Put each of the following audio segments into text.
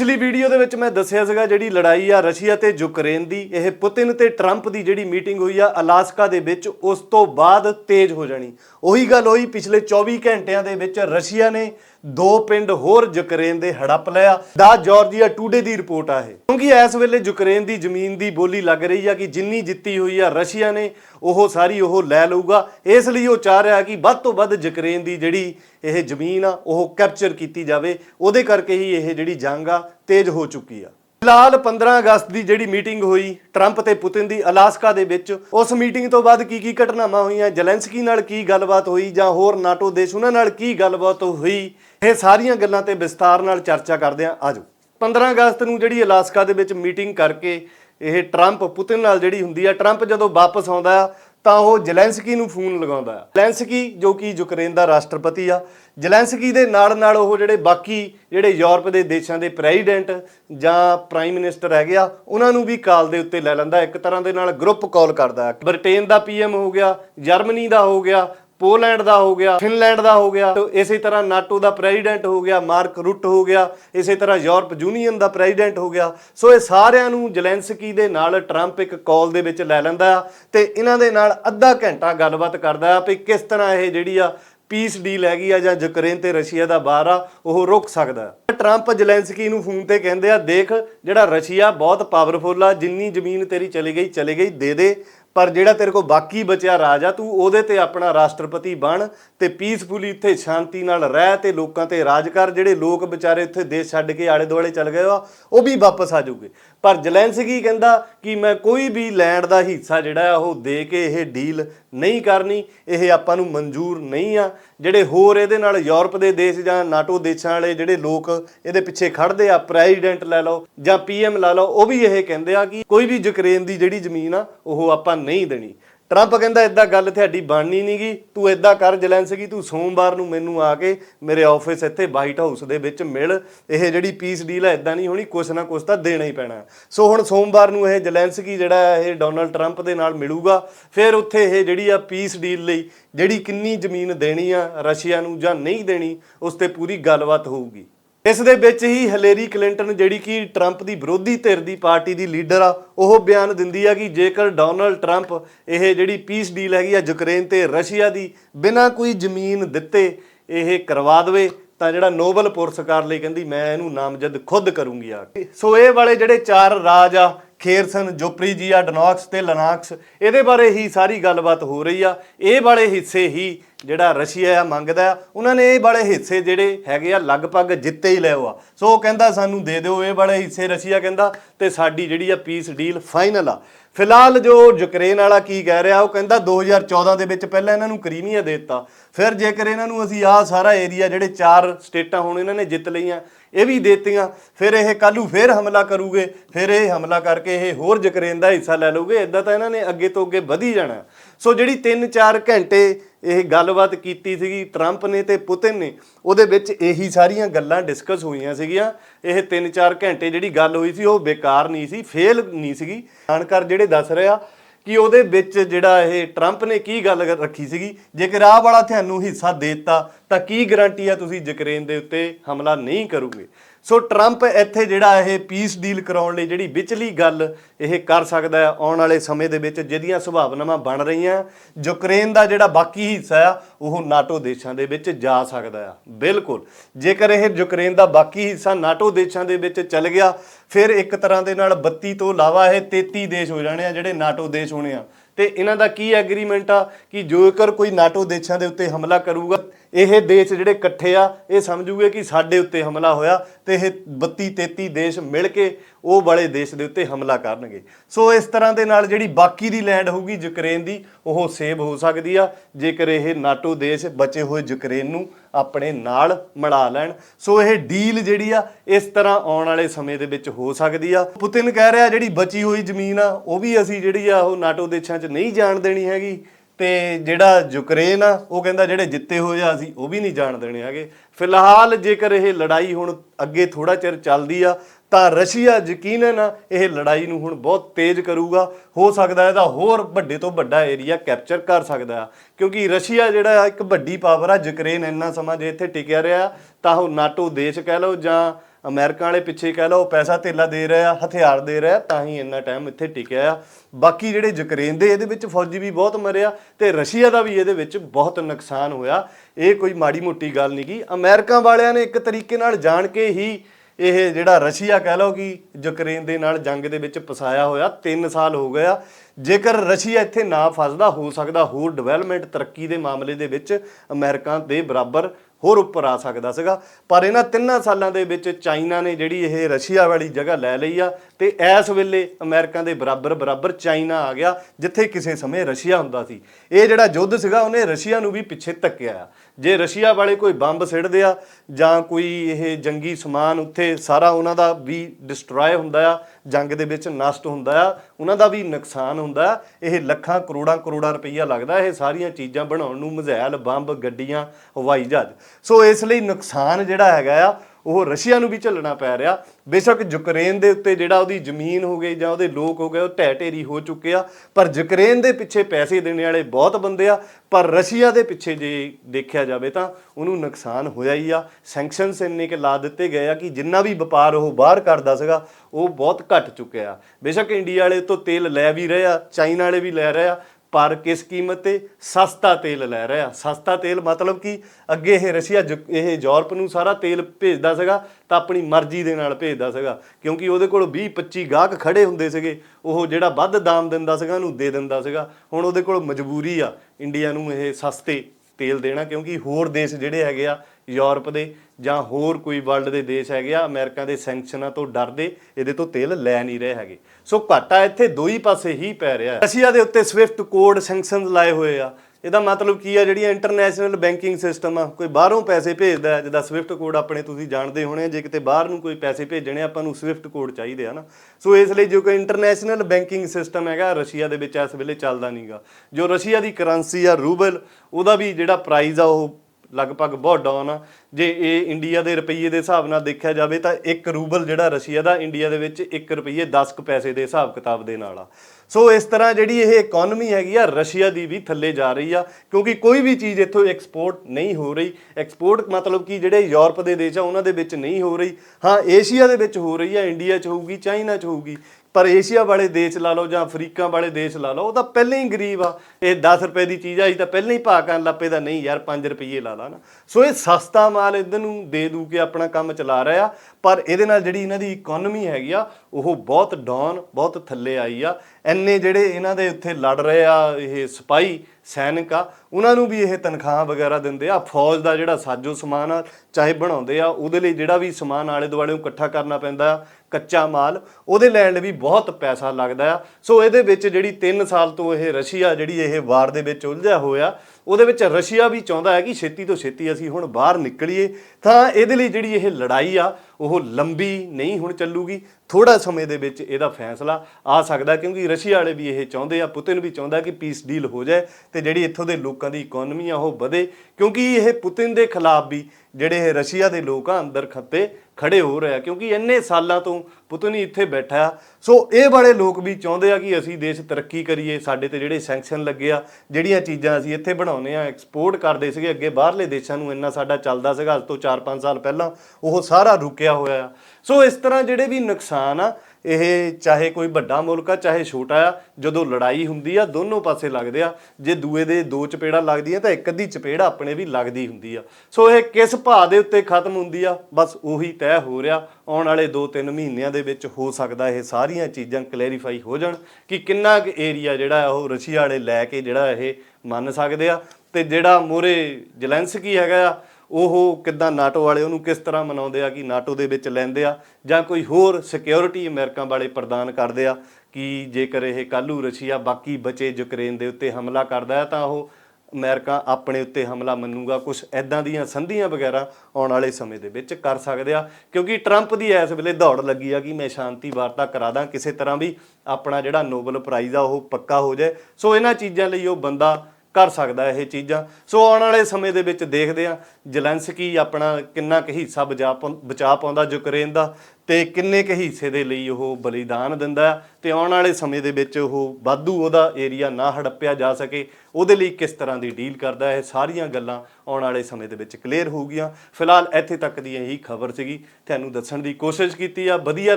ਪਿਛਲੀ ਵੀਡੀਓ ਦੇ ਵਿੱਚ ਮੈਂ ਦੱਸਿਆ ਸੀਗਾ ਜਿਹੜੀ ਲੜਾਈ ਆ ਰਸ਼ੀਆ ਤੇ ਯੂਕਰੇਨ ਦੀ, ਇਹ ਪੁਤਿਨ ਤੇ ਟਰੰਪ ਦੀ ਜਿਹੜੀ ਮੀਟਿੰਗ ਹੋਈ ਆ ਅਲਾਸਕਾ ਦੇ ਵਿੱਚ, ਉਸ ਤੋਂ ਬਾਅਦ ਤੇਜ਼ ਹੋ ਜਾਣੀ। ਉਹੀ ਗੱਲ ਹੋਈ ਪਿਛਲੇ 24 ਘੰਟਿਆਂ ਦੇ ਵਿੱਚ ਰਸ਼ੀਆ ਨੇ ਦੋ ਪਿੰਡ ਹੋਰ ਯੂਕਰੇਨ ਦੇ ਹੜੱਪ ਲਿਆ। ਦਾ ਜਾਰਜੀਆ ਟੂਡੇ ਦੀ ਰਿਪੋਰਟ ਆ ਇਹ। ਕਿਉਂਕਿ ਇਸ ਵੇਲੇ ਯੂਕਰੇਨ ਦੀ ਜ਼ਮੀਨ ਦੀ ਬੋਲੀ ਲੱਗ ਰਹੀ ਆ ਕਿ ਜਿੰਨੀ ਜਿੱਤੀ ਹੋਈ ਆ ਰਸ਼ੀਆ ਨੇ, ਉਹ ਸਾਰੀ ਉਹ ਲੈ ਲਊਗਾ। ਇਸ ਲਈ ਉਹ ਚਾਹ ਰਿਹਾ ਕਿ ਵੱਧ ਤੋਂ ਵੱਧ ਯੂਕਰੇਨ ਦੀ ਜਿਹੜੀ ਇਹ ਜ਼ਮੀਨ ਆ, ਉਹ ਕੈਪਚਰ ਕੀਤੀ ਜਾਵੇ। ਉਹਦੇ ਕਰਕੇ ਹੀ ਇਹ ਜਿਹੜੀ ਜੰਗ ਆ, ਤੇਜ਼ ਹੋ ਚੁੱਕੀ ਆ। ਫਿਲਹਾਲ 15 ਅਗਸਤ ਦੀ ਜਿਹੜੀ ਮੀਟਿੰਗ ਹੋਈ ਟਰੰਪ ਤੇ ਪੁਤਿਨ ਦੀ ਅਲਾਸਕਾ ਦੇ ਵਿੱਚ, ਉਸ ਮੀਟਿੰਗ ਤੋਂ ਬਾਅਦ ਕੀ ਕੀ ਘਟਨਾਵਾਂ ਹੋਈਆਂ, ਜ਼ੈਲੈਂਸਕੀ ਨਾਲ ਕੀ ਗੱਲਬਾਤ ਹੋਈ ਜਾਂ ਹੋਰ ਨਾਟੋ ਦੇਸ਼ ਉਹਨਾਂ ਨਾਲ ਕੀ ਗੱਲਬਾਤ ਹੋਈ ਇਹ ਸਾਰੀਆਂ ਗੱਲਾਂ ਤੇ ਵਿਸਤਾਰ ਨਾਲ ਚਰਚਾ ਕਰਦੇ ਹਾਂ। ਆਜੋ। 15 ਅਗਸਤ ਨੂੰ ਜਿਹੜੀ ਅਲਾਸਕਾ ਦੇ ਵਿੱਚ ਮੀਟਿੰਗ ਕਰਕੇ ਇਹ ਟਰੰਪ ਪੁਤਿਨ ਨਾਲ ਜਿਹੜੀ ਹੁੰਦੀ ਆ, ਟਰੰਪ ਜਦੋਂ ਵਾਪਸ ਆਉਂਦਾ ਆ, ਤਾਂ ਉਹ ਜ਼ੈਲੈਂਸਕੀ ਨੂੰ ਫੋਨ ਲਗਾਉਂਦਾ ਆ। ਜ਼ੈਲੈਂਸਕੀ, ਜੋ ਕਿ ਯੂਕਰੇਨ ਦਾ ਰਾਸ਼ਟਰਪਤੀ ਆ, ਜ਼ੈਲੈਂਸਕੀ ਦੇ ਨਾਲ ਨਾਲ ਉਹ ਜਿਹੜੇ ਬਾਕੀ ਜਿਹੜੇ ਯੂਰਪ ਦੇ ਦੇਸ਼ਾਂ ਦੇ ਪ੍ਰੈਜ਼ੀਡੈਂਟ ਜਾਂ ਪ੍ਰਾਈਮ ਮਿਨਿਸਟਰ ਹੈਗੇ ਆ, ਉਹਨਾਂ ਨੂੰ ਵੀ ਕਾਲ ਦੇ ਉੱਤੇ ਲੈ ਲੈਂਦਾ, ਇੱਕ ਤਰ੍ਹਾਂ ਦੇ ਨਾਲ ਗਰੁੱਪ ਕਾਲ ਕਰਦਾ ਬ੍ਰਿਟੇਨ ਦਾ ਪੀਐਮ ਹੋ ਗਿਆ, ਜਰਮਨੀ ਦਾ ਹੋ ਗਿਆ ਪੋਲੈਂਡ ਦਾ ਹੋ ਗਿਆ, ਫਿਨਲੈਂਡ ਦਾ ਹੋ ਗਿਆ ਇਸੇ ਤਰ੍ਹਾਂ ਨਾਟੋ ਦਾ ਪ੍ਰੈਜ਼ੀਡੈਂਟ ਹੋ ਗਿਆ, ਮਾਰਕ ਰੁੱਟ ਹੋ ਗਿਆ, ਇਸੇ ਤਰ੍ਹਾਂ ਯੂਰਪ ਯੂਨੀਅਨ ਦਾ ਪ੍ਰੈਜ਼ੀਡੈਂਟ ਹੋ ਗਿਆ। ਸੋ ਇਹ ਸਾਰਿਆਂ ਨੂੰ ਜ਼ੈਲੈਂਸਕੀ ਦੇ ਨਾਲ ਟਰੰਪ ਇੱਕ ਕਾਲ ਦੇ ਵਿੱਚ ਲੈ ਲੈਂਦਾ ਆ ਤੇ ਇਹਨਾਂ ਦੇ ਨਾਲ ਅੱਧਾ ਘੰਟਾ ਗੱਲਬਾਤ ਕਰਦਾ ਆ ਵੀ ਕਿਸ ਤਰ੍ਹਾਂ ਇਹ ਜਿਹੜੀ ਆ ਪੀਸ ਡੀਲ ਹੈਗੀ ਆ ਜਾਂ ਯੂਕਰੇਨ ਤੇ ਰਸ਼ੀਆ ਦਾ ਬਾਰ ਆ, ਉਹ ਰੁਕ ਸਕਦਾ ਟਰੰਪ ਜ਼ੈਲੈਂਸਕੀ ਨੂੰ ਫੋਨ ਤੇ ਕਹਿੰਦੇ ਆ, ਦੇਖ ਜਿਹੜਾ ਰਸ਼ੀਆ ਬਹੁਤ ਪਾਵਰਫੁਲ ਆ, ਜਿੰਨੀ ਜ਼ਮੀਨ ਤੇਰੀ ਚਲੀ ਗਈ ਚਲੀ ਗਈ, ਦੇ ਦੇ। ਪਰ ਜਿਹੜਾ ਤੇਰੇ ਕੋਲ ਬਾਕੀ ਬਚਿਆ ਰਾਜ ਆ, ਤੂੰ ਉਹਦੇ ਤੇ ਆਪਣਾ ਰਾਸ਼ਟਰਪਤੀ ਬਣ ਤੇ ਪੀਸਫੁਲੀ ਇੱਥੇ ਸ਼ਾਂਤੀ ਨਾਲ ਰਹਿ ਤੇ ਲੋਕਾਂ ਤੇ ਰਾਜ ਕਰ, ਜਿਹੜੇ ਲੋਕ ਵਿਚਾਰੇ ਇੱਥੇ ਦੇਸ਼ ਛੱਡ ਕੇ ਆਲੇ ਦੁਆਲੇ ਚਲ ਗਏ ਆ, ਉਹ ਵੀ ਵਾਪਸ ਆ ਜਾਊਗੇ। ਪਰ ਜ਼ੈਲੈਂਸਕੀ ਕਹਿੰਦਾ ਕਿ ਮੈਂ ਕੋਈ ਵੀ ਲੈਂਡ ਦਾ ਹਿੱਸਾ ਜਿਹੜਾ ਆ ਉਹ ਦੇ ਕੇ ਇਹ ਡੀਲ ਨਹੀਂ ਕਰਨੀ, ਇਹ ਆਪਾਂ ਨੂੰ ਮਨਜ਼ੂਰ ਨਹੀਂ ਆ। ਜਿਹੜੇ ਹੋਰ ਇਹਦੇ ਨਾਲ ਯੂਰਪ ਦੇ ਦੇਸ਼ ਜਾਂ ਨਾਟੋ ਦੇਸ਼ਾਂ ਵਾਲੇ ਜਿਹੜੇ ਲੋਕ ਇਹਦੇ ਪਿੱਛੇ ਖੜਦੇ ਆ, ਪ੍ਰੈਜ਼ੀਡੈਂਟ ਲੈ ਲਓ ਜਾਂ ਪੀਐਮ ਲੈ ਲਓ, ਉਹ ਵੀ ਇਹ ਕਹਿੰਦੇ ਆ ਕਿ ਕੋਈ ਵੀ ਯੂਕਰੇਨ ਦੀ ਜਿਹੜੀ ਜ਼ਮੀਨ ਆ, ਉਹ ਆਪਾਂ ਨਹੀਂ ਦੇਣੀ। ਟਰੰਪ ਕਹਿੰਦਾ ਇਦਾਂ ਗੱਲ ਤੁਹਾਡੀ ਬਣਨੀ ਨਹੀਂਗੀ ਤੂੰ ਇਦਾਂ ਕਰ ਜਲੈਂਸਕੀ ਤੂੰ ਸੋਮਵਾਰ ਨੂੰ ਮੈਨੂੰ ਆ ਕੇ ਮੇਰੇ ਆਫਿਸ ਇੱਥੇ ਵਾਈਟ ਹਾਊਸ ਦੇ ਵਿੱਚ ਮਿਲ। ਇਹ ਜਿਹੜੀ ਪੀਸ ਡੀਲ ਹੈ ਇਦਾਂ ਨਹੀਂ ਹੋਣੀ, ਕੁਛ ਨਾ ਕੁਛ ਤਾਂ ਦੇਣਾ ਹੀ ਪੈਣਾ। ਸੋ ਹੁਣ ਸੋਮਵਾਰ ਨੂੰ ਇਹ ਜਲੈਂਸਕੀ ਜਿਹੜਾ ਇਹ ਡੋਨਲਡ ਟਰੰਪ ਦੇ ਨਾਲ ਮਿਲੂਗਾ। ਫਿਰ ਉੱਥੇ ਇਹ ਜਿਹੜੀ ਆ ਪੀਸ ਡੀਲ ਲਈ ਜਿਹੜੀ ਕਿੰਨੀ ਜ਼ਮੀਨ ਦੇਣੀ ਆ ਰਸ਼ੀਆ ਨੂੰ ਜਾਂ ਨਹੀਂ ਦੇਣੀ, ਉਸ ਤੇ ਪੂਰੀ ਗੱਲਬਾਤ ਹੋਊਗੀ। ਇਸ ਦੇ ਵਿੱਚ ਹੀ ਹਲੇਰੀ ਕਲਿੰਟਨ ਜਿਹੜੀ ਕਿ ਟਰੰਪ ਦੀ ਵਿਰੋਧੀ ਧਿਰ ਦੀ ਪਾਰਟੀ ਦੀ ਲੀਡਰ ਆ, ਉਹ ਬਿਆਨ ਦਿੰਦੀ ਆ ਕਿ ਜੇਕਰ ਡੋਨਲਡ ਟਰੰਪ ਇਹ ਜਿਹੜੀ ਪੀਸ ਡੀਲ ਹੈਗੀ ਆ ਯੂਕਰੇਨ ਤੇ ਰਸ਼ੀਆ ਦੀ ਬਿਨਾਂ ਕੋਈ ਜ਼ਮੀਨ ਦਿੱਤੇ ਇਹ ਕਰਵਾ ਦੇਵੇ, ਤਾਂ ਜਿਹੜਾ ਨੋਬਲ ਪੁਰਸਕਾਰ ਲਈ ਕਹਿੰਦੀ ਮੈਂ ਇਹਨੂੰ ਨਾਮਜ਼ਦ ਖੁਦ ਕਰੂੰਗੀ ਆ ਸੋ ਇਹ ਵਾਲੇ ਜਿਹੜੇ ਚਾਰ ਰਾਜ ਆ ਖੇਰਸਨ ਜੋਪਰੀਜੀਆ ਡਨੌਕਸ ਤੇ ਲਨਾਕਸ, ਇਹਦੇ ਬਾਰੇ ਹੀ ਸਾਰੀ ਗੱਲਬਾਤ ਹੋ ਰਹੀ ਆ। ਇਹ ਵਾਲੇ ਹਿੱਸੇ ਹੀ ਜਿਹੜਾ ਰਸ਼ੀਆ ਆ ਮੰਗਦਾ ਆ, ਉਹਨਾਂ ਨੇ ਇਹ ਵਾਲੇ ਹਿੱਸੇ ਜਿਹੜੇ ਹੈਗੇ ਆ ਲਗਭਗ ਜਿੱਤੇ ਹੀ ਲਿਓ ਆ। ਸੋ ਉਹ ਕਹਿੰਦਾ, ਸਾਨੂੰ ਦੇ ਦਿਓ ਇਹ ਵਾਲੇ ਹਿੱਸੇ, ਰਸ਼ੀਆ ਕਹਿੰਦਾ, ਤੇ ਸਾਡੀ ਜਿਹੜੀ ਆ ਪੀਸ ਡੀਲ ਫਾਈਨਲ ਆ। ਫਿਲਹਾਲ ਜੋ ਯੂਕਰੇਨ ਵਾਲਾ ਕੀ ਕਹਿ ਰਿਹਾ, ਉਹ ਕਹਿੰਦਾ 2014 ਦੇ ਵਿੱਚ ਪਹਿਲਾਂ ਇਹਨਾਂ ਨੂੰ ਕਰੀਮੀਆ ਦੇ ਦਿੱਤਾ। ਫਿਰ ਜੇਕਰ ਇਹਨਾਂ ਨੂੰ ਅਸੀਂ ਆਹ ਸਾਰਾ ਏਰੀਆ ਜਿਹੜੇ ਚਾਰ ਸਟੇਟਾਂ ਹੁਣ ਇਹਨਾਂ ਨੇ ਜਿੱਤ ਲਈਆਂ ਇਹ ਵੀ ਦੇਤੀਆਂ। ਫਿਰ ਇਹ ਕੱਲੂ ਫਿਰ ਹਮਲਾ ਕਰੂਗੇ। ਫਿਰ ਇਹ ਹਮਲਾ ਕਰਕੇ ਇਹ ਹੋਰ ਯੂਕਰੇਨ ਦਾ ਹਿੱਸਾ ਲੈ ਲਓਗੇ ਇਦਾਂ ਤਾਂ ਇਹਨਾਂ ਨੇ ਅੱਗੇ ਤੋਂ ਅੱਗੇ ਵਧੀ ਜਾਣਾ। ਸੋ ਜਿਹੜੀ 3-4 ਘੰਟੇ ਇਹ ਗੱਲਬਾਤ ਕੀਤੀ ਸੀਗੀ ਟਰੰਪ ਨੇ ਤੇ ਪੁਤਿਨ ਨੇ, ਉਹਦੇ ਵਿੱਚ ਇਹੀ ਸਾਰੀਆਂ ਗੱਲਾਂ ਡਿਸਕਸ ਹੋਈਆਂ ਸੀਗੀਆਂ। ਇਹ 3-4 ਘੰਟੇ ਜਿਹੜੀ ਗੱਲ ਹੋਈ ਸੀ, ਉਹ ਬੇਕਾਰ ਨਹੀਂ ਸੀ, ਫੇਲ ਨਹੀਂ ਸੀਗੀ। ਜਾਣਕਾਰ ਜਿਹੜੇ ਦੱਸ ਰਿਹਾ ਕਿ ਉਹਦੇ ਵਿੱਚ ਜਿਹੜਾ ਇਹ ਟਰੰਪ ਨੇ ਕੀ ਗੱਲ ਰੱਖੀ ਸੀਗੀ? ਜੇਕਰ ਆਹ ਵਾਲਾ ਤੁਹਾਨੂੰ ਹਿੱਸਾ ਦੇਤਾ, ਤਾਂ ਕੀ ਗਾਰੰਟੀ ਆ ਤੁਸੀਂ ਯੂਕਰੇਨ ਦੇ ਉੱਤੇ ਹਮਲਾ ਨਹੀਂ ਕਰੋਗੇ? ਸੋ ਟਰੰਪ ਇੱਥੇ ਜਿਹੜਾ ਇਹ ਪੀਸ ਡੀਲ ਕਰਾਉਣ ਲਈ ਜਿਹੜੀ ਵਿਚਲੀ ਗੱਲ ਇਹ ਕਰ ਸਕਦਾ ਹੈ, ਆਉਣ ਵਾਲੇ ਸਮੇਂ ਦੇ ਵਿੱਚ ਜਿਹਦੀਆਂ ਸੰਭਾਵਨਾਵਾਂ ਬਣ ਰਹੀਆਂ, ਯੂਕਰੇਨ ਦਾ ਜਿਹੜਾ ਬਾਕੀ ਹਿੱਸਾ ਆ, ਉਹ ਨਾਟੋ ਦੇਸ਼ਾਂ ਦੇ ਵਿੱਚ ਜਾ ਸਕਦਾ ਆ। ਬਿਲਕੁਲ। ਜੇਕਰ ਇਹ ਯੂਕਰੇਨ ਦਾ ਬਾਕੀ ਹਿੱਸਾ ਨਾਟੋ ਦੇਸ਼ਾਂ ਦੇ ਵਿੱਚ ਚਲ ਗਿਆ, ਫਿਰ ਇੱਕ ਤਰ੍ਹਾਂ ਦੇ ਨਾਲ 32 ਤੋਂ ਇਲਾਵਾ ਇਹ 33 ਦੇਸ਼ ਹੋ ਜਾਣੇ ਆ ਜਿਹੜੇ ਨਾਟੋ ਦੇਸ਼ ਹੋਣੇ ਆ। ਤੇ ਇਹਨਾਂ ਦਾ ਕੀ ਐਗਰੀਮੈਂਟ ਆ ਕਿ ਜੇਕਰ ਕੋਈ ਨਾਟੋ ਦੇਸ਼ਾਂ ਦੇ ਉੱਤੇ ਹਮਲਾ ਕਰੂਗਾ ਇਹ ਦੇਸ਼ ਜਿਹੜੇ ਇਕੱਠੇ ਆ, ਇਹ ਸਮਝੂਗੇ ਕਿ ਸਾਡੇ ਉੱਤੇ ਹਮਲਾ ਹੋਇਆ ਤੇ ਇਹ 32 33 ਦੇਸ਼ ਮਿਲ ਕੇ ਉਹ ਵਾਲੇ ਦੇਸ਼ ਦੇ ਉੱਤੇ ਹਮਲਾ ਕਰਨਗੇ। ਸੋ ਇਸ ਤਰ੍ਹਾਂ ਦੇ ਨਾਲ ਜਿਹੜੀ ਬਾਕੀ ਦੀ ਲੈਂਡ ਹੋਊਗੀ ਯੂਕਰੇਨ ਦੀ, ਉਹ ਸੇਵ ਹੋ ਸਕਦੀ ਆ, ਜੇਕਰ ਇਹ ਨਾਟੋ ਦੇਸ਼ ਬਚੇ ਹੋਏ ਯੂਕਰੇਨ ਨੂੰ ਆਪਣੇ ਨਾਲ ਮਿਲਾ ਲੈਣ। ਸੋ ਇਹ ਡੀਲ ਜਿਹੜੀ ਆ, ਇਸ ਤਰ੍ਹਾਂ ਆਉਣ ਵਾਲੇ ਸਮੇਂ ਦੇ ਵਿੱਚ ਹੋ ਸਕਦੀ ਆ। ਪੁਤਿਨ ਕਹਿ ਰਿਹਾ ਜਿਹੜੀ ਬਚੀ ਹੋਈ ਜ਼ਮੀਨ ਆ, ਉਹ ਵੀ ਅਸੀਂ ਜਿਹੜੀ ਆ, ਉਹ ਨਾਟੋ ਦੇਸ਼ਾਂ 'ਚ ਨਹੀਂ ਜਾਣ ਦੇਣੀ ਹੈਗੀ। ਤੇ ਜਿਹੜਾ ਯੂਕਰੇਨ ਆ, ਉਹ ਕਹਿੰਦਾ ਜਿਹੜੇ ਜਿੱਤੇ ਹੋਏ ਆ ਅਸੀਂ ਉਹ ਵੀ ਨਹੀਂ ਜਾਣ ਦੇਣੇ ਹੈਗੇ। ਫਿਲਹਾਲ ਜੇਕਰ ਇਹ ਲੜਾਈ ਹੁਣ ਅੱਗੇ ਥੋੜਾ ਚਿਰ ਚੱਲਦੀ ਆ, ਤਾਂ ਰਸ਼ੀਆ ਯਕੀਨਨ ਇਹ ਲੜਾਈ ਨੂੰ ਹੁਣ ਬਹੁਤ ਤੇਜ਼ ਕਰੂਗਾ। ਹੋ ਸਕਦਾ ਇਹਦਾ ਹੋਰ ਵੱਡੇ ਤੋਂ ਵੱਡਾ ਏਰੀਆ ਕੈਪਚਰ ਕਰ ਸਕਦਾ ਆ। ਕਿਉਂਕਿ ਰਸ਼ੀਆ ਜਿਹੜਾ ਆ, ਇੱਕ ਵੱਡੀ ਪਾਵਰ ਆ ਯੂਕਰੇਨ ਇੰਨਾ ਸਮਾਂ ਜੇ ਇੱਥੇ ਟਿਕਿਆ ਰਿਹਾ, ਤਾਂ ਉਹ ਨਾਟੋ ਦੇਸ਼ ਕਹਿ ਲਓ ਜਾਂ ਅਮਰੀਕਾ ਵਾਲੇ ਪਿੱਛੇ ਕਹਿ ਲਓ, ਪੈਸਾ ਧੇਲਾ ਦੇ ਰਿਹਾ, ਹਥਿਆਰ ਦੇ ਰਿਹਾ, ਤਾਂ ਹੀ ਇੰਨਾ ਟਾਈਮ ਇੱਥੇ ਟਿਕਿਆ ਆ। ਬਾਕੀ ਜਿਹੜੇ ਯੂਕਰੇਨ ਦੇ, ਇਹਦੇ ਵਿੱਚ ਫੌਜੀ ਵੀ ਬਹੁਤ ਮਰਿਆ ਤੇ ਰਸ਼ੀਆ ਦਾ ਵੀ ਇਹਦੇ ਵਿੱਚ ਬਹੁਤ ਨੁਕਸਾਨ ਹੋਇਆ। ਇਹ ਕੋਈ ਮਾੜੀ ਮੋਟੀ ਗੱਲ ਨਹੀਂ ਗੀ ਅਮਰੀਕਾ ਵਾਲਿਆਂ ਨੇ ਇੱਕ ਤਰੀਕੇ ਨਾਲ ਜਾਣ ਕੇ ਹੀ ਇਹ ਜਿਹੜਾ ਰਸ਼ੀਆ ਕਹਿ ਲਓ ਕਿ ਯੂਕਰੇਨ ਦੇ ਨਾਲ ਜੰਗ ਦੇ ਵਿੱਚ ਫਸਾਇਆ ਹੋਇਆ 3 ਸਾਲ ਹੋ ਗਏ ਆ। ਜੇਕਰ ਰਸ਼ੀਆ ਇੱਥੇ ਨਾ ਫਸਦਾ, ਹੋ ਸਕਦਾ ਹੋਰ ਡਿਵੈਲਪਮੈਂਟ ਤਰੱਕੀ ਦੇ ਮਾਮਲੇ ਦੇ ਵਿੱਚ ਅਮਰੀਕਾ ਦੇ ਬਰਾਬਰ ਹੋਰ ਉੱਪਰ ਆ ਸਕਦਾ ਸੀਗਾ। ਪਰ ਇਹਨਾਂ ਤਿੰਨਾਂ ਸਾਲਾਂ ਦੇ ਵਿੱਚ ਚਾਈਨਾ ਨੇ ਜਿਹੜੀ ਇਹ ਰਸ਼ੀਆ ਵਾਲੀ ਜਗ੍ਹਾ ਲੈ ਲਈ ਆ ਤੇ ਇਸ ਵੇਲੇ ਅਮਰੀਕਾ ਦੇ ਬਰਾਬਰ ਬਰਾਬਰ ਚਾਈਨਾ ਆ ਗਿਆ, ਜਿੱਥੇ ਕਿਸੇ ਸਮੇਂ ਰਸ਼ੀਆ ਹੁੰਦਾ ਸੀ। ਇਹ ਜਿਹੜਾ ਯੁੱਧ ਸੀਗਾ, ਉਹਨੇ ਰਸ਼ੀਆ ਨੂੰ ਵੀ ਪਿੱਛੇ ਧੱਕਿਆ ਆ। ਜੇ ਰਸ਼ੀਆ ਵਾਲੇ ਕੋਈ ਬੰਬ ਸਿੱਟਦੇ ਆ ਜਾਂ ਕੋਈ ਇਹ ਜੰਗੀ ਸਮਾਨ ਉੱਥੇ ਸਾਰਾ ਉਹਨਾਂ ਦਾ ਵੀ ਡਿਸਟਰੋਏ ਹੁੰਦਾ ਆ, ਜੰਗ ਦੇ ਵਿੱਚ ਨਸ਼ਟ ਹੁੰਦਾ ਆ, ਉਹਨਾਂ ਦਾ ਵੀ ਨੁਕਸਾਨ ਹੁੰਦਾ ਆ। ਇਹ ਲੱਖਾਂ ਕਰੋੜਾਂ ਕਰੋੜਾਂ ਰੁਪਈਆ ਲੱਗਦਾ, ਇਹ ਸਾਰੀਆਂ ਚੀਜ਼ਾਂ ਬਣਾਉਣ ਨੂੰ ਮਜ਼ਾਇਲ ਬੰਬ, ਗੱਡੀਆਂ, ਹਵਾਈ ਜਹਾਜ਼। ਸੋ ਇਸ ਲਈ ਨੁਕਸਾਨ ਜਿਹੜਾ ਹੈਗਾ ਆ ਉਹ ਰਸ਼ੀਆ ਨੂੰ ਵੀ ਝੱਲਣਾ ਪੈ ਰਿਹਾ। ਬੇਸ਼ੱਕ ਯੂਕਰੇਨ ਦੇ ਉੱਤੇ ਜਿਹੜਾ ਉਹਦੀ ਜ਼ਮੀਨ ਹੋ ਗਈ ਜਾਂ ਉਹਦੇ ਲੋਕ ਹੋ ਗਏ, ਉਹ ਢਹਿ ਢੇਰੀ ਹੋ ਚੁੱਕੇ ਆ। ਪਰ ਯੂਕਰੇਨ ਦੇ ਪਿੱਛੇ ਪੈਸੇ ਦੇਣ ਵਾਲੇ ਬਹੁਤ ਬੰਦੇ ਆ। ਪਰ ਰਸ਼ੀਆ ਦੇ ਪਿੱਛੇ ਜੇ ਦੇਖਿਆ ਜਾਵੇ ਤਾਂ ਉਹਨੂੰ ਨੁਕਸਾਨ ਹੋਇਆ ਹੀ ਆ। ਸੈਂਕਸ਼ਨਸ ਇੰਨੇ ਕਿ ਲਾ ਦਿੱਤੇ ਗਏ ਆ ਕਿ ਜਿੰਨਾ ਵੀ ਵਪਾਰ ਉਹ ਬਾਹਰ ਕਰਦਾ ਸੀਗਾ, ਉਹ ਬਹੁਤ ਘਟ ਚੁੱਕਿਆ। ਬੇਸ਼ੱਕ ਇੰਡੀਆ ਵਾਲੇ ਤੋਂ ਤੇਲ ਲੈ ਵੀ ਰਹੇ ਆ, ਚਾਈਨਾ ਵਾਲੇ ਵੀ ਲੈ ਰਹੇ ਆ ਪਰ ਕਿਸ ਕੀਮਤ ਤੇ? ਸਸਤਾ ਤੇਲ ਲੈ ਰਿਹਾ। ਸਸਤਾ ਤੇਲ ਮਤਲਬ ਕਿ ਅੱਗੇ ਇਹ ਰਸ਼ੀਆ ਜੁ- ਇਹ ਯੂਰਪ ਨੂੰ ਸਾਰਾ ਤੇਲ ਭੇਜਦਾ ਸੀਗਾ ਤਾਂ ਆਪਣੀ ਮਰਜ਼ੀ ਦੇ ਨਾਲ ਭੇਜਦਾ ਸੀਗਾ। ਕਿਉਂਕਿ ਉਹਦੇ ਕੋਲ 20 25 ਗਾਹਕ ਖੜੇ ਹੁੰਦੇ ਸੀਗੇ। ਉਹ ਜਿਹੜਾ ਵੱਧ ਦਾਮ ਦਿੰਦਾ ਸੀਗਾ, ਉਹਨੂੰ ਦੇ ਦਿੰਦਾ ਸੀਗਾ। ਹੁਣ ਉਹਦੇ ਕੋਲ ਮਜਬੂਰੀ ਆ। ਇੰਡੀਆ ਨੂੰ ਇਹ ਸਸਤੇ ਤੇਲ ਦੇਣਾ ਕਿਉਂਕਿ ਹੋਰ ਦੇਸ਼ ਜਿਹੜੇ ਹੈਗੇ ਆ ਯੂਰਪ ਦੇ ਜਾਂ ਹੋਰ ਕੋਈ ਵਰਲਡ ਦੇ ਦੇਸ਼ ਹੈਗੇ ਆ ਅਮਰੀਕਾ ਦੇ ਸੈਂਕਸ਼ਨਾਂ ਤੋਂ ਡਰਦੇ ਇਹਦੇ ਤੋਂ ਤੇਲ ਲੈ ਨਹੀਂ ਰਹੇ ਹੈਗੇ। ਸੋ ਘਾਟਾ ਇੱਥੇ ਦੋ ਹੀ ਪਾਸੇ ਹੀ ਪੈ ਰਿਹਾ ਹੈ। ਰਸ਼ੀਆ ਦੇ ਉੱਤੇ ਸਵਿਫਟ ਕੋਡ ਸੈਂਕਸ਼ਨਸ ਲਾਏ ਹੋਏ ਆ। ਇਹਦਾ ਮਤਲਬ ਕੀ ਆ ਜਿਹੜੀਆਂ ਇੰਟਰਨੈਸ਼ਨਲ ਬੈਂਕਿੰਗ ਸਿਸਟਮ ਆ ਕੋਈ ਬਾਹਰੋਂ ਪੈਸੇ ਭੇਜਦਾ ਹੈ, ਜਿੱਦਾਂ ਸਵਿਫਟ ਕੋਡ ਆਪਣੇ ਤੁਸੀਂ ਜਾਣਦੇ ਹੋਣੇ ਜੇ ਕਿਤੇ ਬਾਹਰ ਨੂੰ ਕੋਈ ਪੈਸੇ ਭੇਜਣੇ ਆਪਾਂ ਨੂੰ ਸਵਿਫਟ ਕੋਡ ਚਾਹੀਦੇ ਆ ਨਾ। ਸੋ ਇਸ ਲਈ ਜੋ ਕੋਈ ਇੰਟਰਨੈਸ਼ਨਲ ਬੈਂਕਿੰਗ ਸਿਸਟਮ ਹੈਗਾ ਰਸ਼ੀਆ ਦੇ ਵਿੱਚ ਇਸ ਵੇਲੇ ਚੱਲਦਾ ਨਹੀਂਗਾ ਜੋ ਰਸ਼ੀਆ ਦੀ ਕਰੰਸੀ ਆ ਰੂਬਲ ਉਹਦਾ ਵੀ ਜਿਹੜਾ ਪ੍ਰਾਈਸ ਆ ਉਹ ਲਗਭਗ ਬਹੁਤ ਡਾਊਨ ਆ। ਜੇ ਇਹ ਇੰਡੀਆ ਦੇ ਰੁਪਈਏ ਦੇ ਹਿਸਾਬ ਨਾਲ ਦੇਖਿਆ ਜਾਵੇ ਤਾਂ 1 ਰੂਬਲ ਜਿਹੜਾ ਰਸ਼ੀਆ ਦਾ ਇੰਡੀਆ ਦੇ ਵਿੱਚ 1 ਰੁਪਈਏ 10 ਕੁ ਪੈਸੇ ਦੇ ਹਿਸਾਬ ਕਿਤਾਬ ਦੇ ਨਾਲ ਆ। ਸੋ ਇਸ ਤਰ੍ਹਾਂ ਜਿਹੜੀ ਇਹ ਇਕਨੋਮੀ ਹੈਗੀ ਆ, ਰਸ਼ੀਆ ਦੀ ਵੀ ਥੱਲੇ ਜਾ ਰਹੀ ਆ, ਕਿਉਂਕਿ ਕੋਈ ਵੀ ਚੀਜ਼ ਇੱਥੋਂ ਐਕਸਪੋਰਟ ਨਹੀਂ ਹੋ ਰਹੀ। ਐਕਸਪੋਰਟ ਮਤਲਬ ਕਿ ਜਿਹੜੇ ਯੂਰਪ ਦੇ ਦੇਸ਼ ਆ, ਉਹਨਾਂ ਦੇ ਵਿੱਚ ਨਹੀਂ ਹੋ ਰਹੀ। ਹਾਂ ਏਸ਼ੀਆ ਦੇ ਵਿੱਚ ਹੋ ਰਹੀ ਆ ਇੰਡੀਆ 'ਚ ਹੋਊਗੀ ਚਾਈਨਾ 'ਚ ਹੋਊਗੀ। ਪਰ ਏਸ਼ੀਆ ਵਾਲੇ ਦੇਸ਼ ਲਾ ਲਓ ਜਾਂ ਅਫਰੀਕਾ ਵਾਲੇ ਦੇਸ਼ ਲਾ ਲਓ, ਉਹ ਤਾਂ ਪਹਿਲਾਂ ਹੀ ਗਰੀਬ ਆ। ਇਹ 10 ਰੁਪਏ ਦੀ ਚੀਜ਼ ਆ ਆਈ ਤਾਂ ਪਹਿਲਾਂ ਹੀ ਭਾਅ ਕਰਨ ਲੱਪੇ ਦਾ ਨਹੀਂ ਯਾਰ 5 ਰੁਪਏ ਲਾ ਲਾ ਨਾ। ਸੋ ਇਹ ਸਸਤਾ ਮਾਲ ਇਧਰ ਨੂੰ ਦੇ ਦੂ ਕੇ ਆਪਣਾ ਕੰਮ ਚਲਾ ਰਿਹਾ, ਪਰ ਇਹਦੇ ਨਾਲ ਜਿਹੜੀ ਇਹਨਾਂ ਦੀ ਇਕਨੋਮੀ ਹੈਗੀ ਆ ਉਹ ਬਹੁਤ ਡਾਊਨ ਬਹੁਤ ਥੱਲੇ ਆਈ ਆ। ਐਨੇ ਜਿਹੜੇ ਇਹਨਾਂ ਦੇ ਉੱਥੇ ਲੜ ਰਹੇ ਆ, ਇਹ ਸਿਪਾਹੀ, ਸੈਨਿਕ ਆ, ਉਹਨਾਂ ਨੂੰ ਵੀ ਇਹ ਤਨਖਾਹ ਵਗੈਰਾ ਦਿੰਦੇ ਆ। ਫੌਜ ਦਾ ਜਿਹੜਾ ਸਾਜੋ ਸਮਾਨ ਆ, ਚਾਹੇ ਬਣਾਉਂਦੇ ਆ, ਉਹਦੇ ਲਈ ਜਿਹੜਾ ਵੀ ਸਮਾਨ ਆਲੇ ਦੁਆਲੇ ਨੂੰ ਇਕੱਠਾ ਕਰਨਾ ਪੈਂਦਾ ਆ, ਕੱਚਾ ਮਾਲ। ਉਹਦੇ ਲੈਣ ਲਈ ਵੀ ਬਹੁਤ ਪੈਸਾ ਲੱਗਦਾ ਆ। ਸੋ ਇਹਦੇ ਵਿੱਚ ਜਿਹੜੀ 3 ਸਾਲ ਤੋਂ ਇਹ ਰਸ਼ੀਆ ਜਿਹੜੀ ਇਹ ਵਾਰ ਦੇ ਵਿੱਚ ਉਲਝਿਆ ਹੋਇਆ ਉਹਦੇ ਵਿੱਚ ਰਸ਼ੀਆ ਵੀ ਚਾਹੁੰਦਾ ਹੈ ਕਿ ਛੇਤੀ ਤੋਂ ਛੇਤੀ ਅਸੀਂ ਹੁਣ ਬਾਹਰ ਨਿਕਲੀਏ। ਤਾਂ ਇਹਦੇ ਲਈ ਜਿਹੜੀ ਇਹ ਲੜਾਈ ਆ, ਉਹ ਲੰਬੀ ਨਹੀਂ ਹੁਣ ਚੱਲੂਗੀ। ਥੋੜਾ ਸਮੇਂ ਦੇ ਵਿੱਚ ਇਹਦਾ ਫੈਸਲਾ ਆ ਸਕਦਾ ਕਿਉਂਕਿ ਰਸ਼ੀਆ ਵਾਲੇ ਵੀ ਇਹ ਚਾਹੁੰਦੇ ਆ, ਪੁਤਿਨ ਵੀ ਚਾਹੁੰਦਾ ਕਿ ਪੀਸ ਡੀਲ ਹੋ ਜਾਏ ਤੇ ਜਿਹੜੀ ਇੱਥੋਂ ਦੇ ਲੋਕਾਂ ਦੀ ਇਕਨੋਮੀ ਆ, ਉਹ ਵਧੇ। ਕਿਉਂਕਿ ਇਹ ਪੁਤਿਨ ਦੇ ਖਿਲਾਫ ਵੀ ਜਿਹੜੇ ਇਹ ਰਸ਼ੀਆ ਦੇ ਲੋਕ ਆ, ਅੰਦਰ ਖੱਤੇ ਖੜੇ ਹੋ ਰਹੇ ਆ ਕਿਉਂਕਿ ਇੰਨੇ ਸਾਲਾਂ ਤੋਂ ਪੁਤਿਨ ਹੀ ਇੱਥੇ ਬੈਠਾ ਸੋ ਇਹ ਵਾਲੇ ਲੋਕ ਵੀ ਚਾਹੁੰਦੇ ਆ ਕਿ ਅਸੀਂ ਦੇਸ਼ ਤਰੱਕੀ ਕਰੀਏ, ਸਾਡੇ ਤੇ ਜਿਹੜੇ ਸੈਂਕਸ਼ਨ ਲੱਗੇ ਆ, ਜਿਹੜੀਆਂ ਚੀਜ਼ਾਂ ਅਸੀਂ ਇੱਥੇ ਬਣਾਉਨੇ ਆ ਐਕਸਪੋਰਟ ਕਰਦੇ ਸੀਗੇ, ਅੱਗੇ ਬਾਹਰਲੇ ਦੇਸ਼ਾਂ ਨੂੰ ਇੰਨਾ ਸਾਡਾ ਚੱਲਦਾ ਸੀਗਾ, ਅੱਜ ਤੋਂ 4-5 ਸਾਲ ਪਹਿਲਾਂ, ਉਹ ਸਾਰਾ ਰੁਕਿਆ ਹੋਇਆ ਆ। ਸੋ ਇਸ ਤਰ੍ਹਾਂ ਜਿਹੜੇ ਵੀ ਨੁਕਸਾਨ ਆ ਇਹ ਚਾਹੇ ਕੋਈ ਵੱਡਾ ਮੁਲਕ ਆ, ਚਾਹੇ ਛੋਟਾ ਆ, ਜਦੋਂ ਲੜਾਈ ਹੁੰਦੀ ਆ, ਦੋਨੋਂ ਪਾਸੇ ਲੱਗਦੇ ਆ। ਜੇ ਦੂਏ ਦੇ ਦੋ ਚਪੇੜਾ ਲੱਗਦੀਆਂ, ਤਾਂ ਇੱਕ ਅੱਧੀ ਚਪੇੜ ਆਪਣੇ ਵੀ ਲੱਗਦੀ ਹੁੰਦੀ ਆ। ਸੋ ਇਹ ਕਿਸ ਭਾਅ ਦੇ ਉੱਤੇ ਖਤਮ ਹੁੰਦੀ ਆ? ਬਸ ਉਹੀ ਤੈਅ ਹੋ ਰਿਹਾ। ਆਉਣ ਵਾਲੇ 2-3 ਮਹੀਨਿਆਂ ਦੇ ਵਿੱਚ ਹੋ ਸਕਦਾ ਇਹ ਸਾਰੀਆਂ ਚੀਜ਼ਾਂ ਕਲੈਰੀਫਾਈ ਹੋ ਜਾਣ ਕਿ ਕਿੰਨਾ ਕੁ ਏਰੀਆ ਜਿਹੜਾ ਉਹ ਰਸ਼ੀਆ ਵਾਲੇ ਲੈ ਕੇ ਜਿਹੜਾ ਇਹ ਮੰਨ ਸਕਦੇ ਆ। ਤੇ ਜਿਹੜਾ ਮੋਰੇ ਜਲੈਂਸਕੀ ਹੈਗਾ ਆ ਉਹ ਕਿੱਦਾਂ ਨਾਟੋ ਵਾਲੇ ਉਹਨੂੰ ਕਿਸ ਤਰ੍ਹਾਂ ਮਨਾਉਂਦੇ ਆ, ਕਿ ਨਾਟੋ ਦੇ ਵਿੱਚ ਲੈਂਦੇ ਆ, ਜਾਂ ਕੋਈ ਹੋਰ ਸਿਕਿਉਰਿਟੀ ਅਮਰੀਕਾ ਵਾਲੇ ਪ੍ਰਦਾਨ ਕਰਦੇ ਆ, ਕਿ ਜੇਕਰ ਇਹ ਕੱਲੂ ਰਸ਼ੀਆ ਬਾਕੀ ਬਚੇ ਯੂਕਰੇਨ ਦੇ ਉੱਤੇ ਹਮਲਾ ਕਰਦਾ ਹੈ, ਤਾਂ ਉਹ ਅਮਰੀਕਾ ਆਪਣੇ ਉੱਤੇ ਹਮਲਾ ਮੰਨੂਗਾ। ਕੁਝ ਐਦਾਂ ਦੀਆਂ ਸੰਧੀਆਂ ਵਗੈਰਾ ਆਉਣ ਵਾਲੇ ਸਮੇਂ ਦੇ ਵਿੱਚ ਕਰ ਸਕਦੇ ਆ, ਕਿਉਂਕਿ ਟਰੰਪ ਦੀ ਇਸ ਵੇਲੇ ਦੌੜ ਲੱਗੀ ਆ ਕਿ ਮੈਂ ਸ਼ਾਂਤੀ ਵਾਰਤਾ ਕਰਾ ਦਾਂ, ਕਿਸੇ ਤਰ੍ਹਾਂ ਵੀ ਆਪਣਾ ਜਿਹੜਾ ਨੋਬਲ ਪ੍ਰਾਈਜ਼ ਆ, ਉਹ ਪੱਕਾ ਹੋ ਜਾਏ। ਸੋ ਇਹਨਾਂ ਚੀਜ਼ਾਂ ਲਈ ਉਹ ਬੰਦਾ ਕਰ ਸਕਦਾ ਇਹ ਚੀਜ਼ਾਂ। ਸੋ ਆਉਣ ਵਾਲੇ ਸਮੇਂ ਦੇ ਵਿੱਚ ਦੇਖਦੇ ਆ ਜਲੈਂਸਕੀ ਆਪਣਾ ਕਿੰਨਾ ਕੁ ਹਿੱਸਾ ਬਚਾ ਪਾਉਂ- ਬਚਾ ਪਾਉਂਦਾ ਯੂਕਰੇਨ ਦਾ ਤੇ ਕਿੰਨੇ ਕੁ ਹਿੱਸੇ ਦੇ ਲਈ ਉਹ ਬਲੀਦਾਨ ਦਿੰਦਾ ਹੈ ਤੇ ਆਉਣ ਵਾਲੇ ਸਮੇਂ ਦੇ ਵਿੱਚ ਉਹ ਵਾਧੂ ਉਹਦਾ ਏਰੀਆ ਨਾ ਹੜੱਪਿਆ ਜਾ ਸਕੇ, ਉਹਦੇ ਲਈ ਕਿਸ ਤਰ੍ਹਾਂ ਦੀ ਡੀਲ ਕਰਦਾ ਹੈ ਇਹ ਸਾਰੀਆਂ ਗੱਲਾਂ ਆਉਣ ਵਾਲੇ ਸਮੇਂ ਦੇ ਵਿੱਚ ਕਲੀਅਰ ਹੋਊਗੀਆਂ। ਫਿਲਹਾਲ ਇੱਥੇ ਤੱਕ ਦੀ ਇਹੀ ਖਬਰ ਸੀਗੀ। ਤੁਹਾਨੂੰ ਦੱਸਣ ਦੀ ਕੋਸ਼ਿਸ਼ ਕੀਤੀ ਆ, ਵਧੀਆ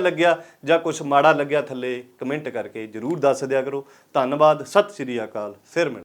ਲੱਗਿਆ ਜਾਂ ਕੁਝ ਮਾੜਾ ਲੱਗਿਆ ਥੱਲੇ ਕਮੈਂਟ ਕਰਕੇ ਜਰੂਰ ਦੱਸ ਦਿਆ ਕਰੋ। ਧੰਨਵਾਦ, ਸਤਿ ਸ਼੍ਰੀ ਅਕਾਲ, ਫਿਰ ਮਿਲ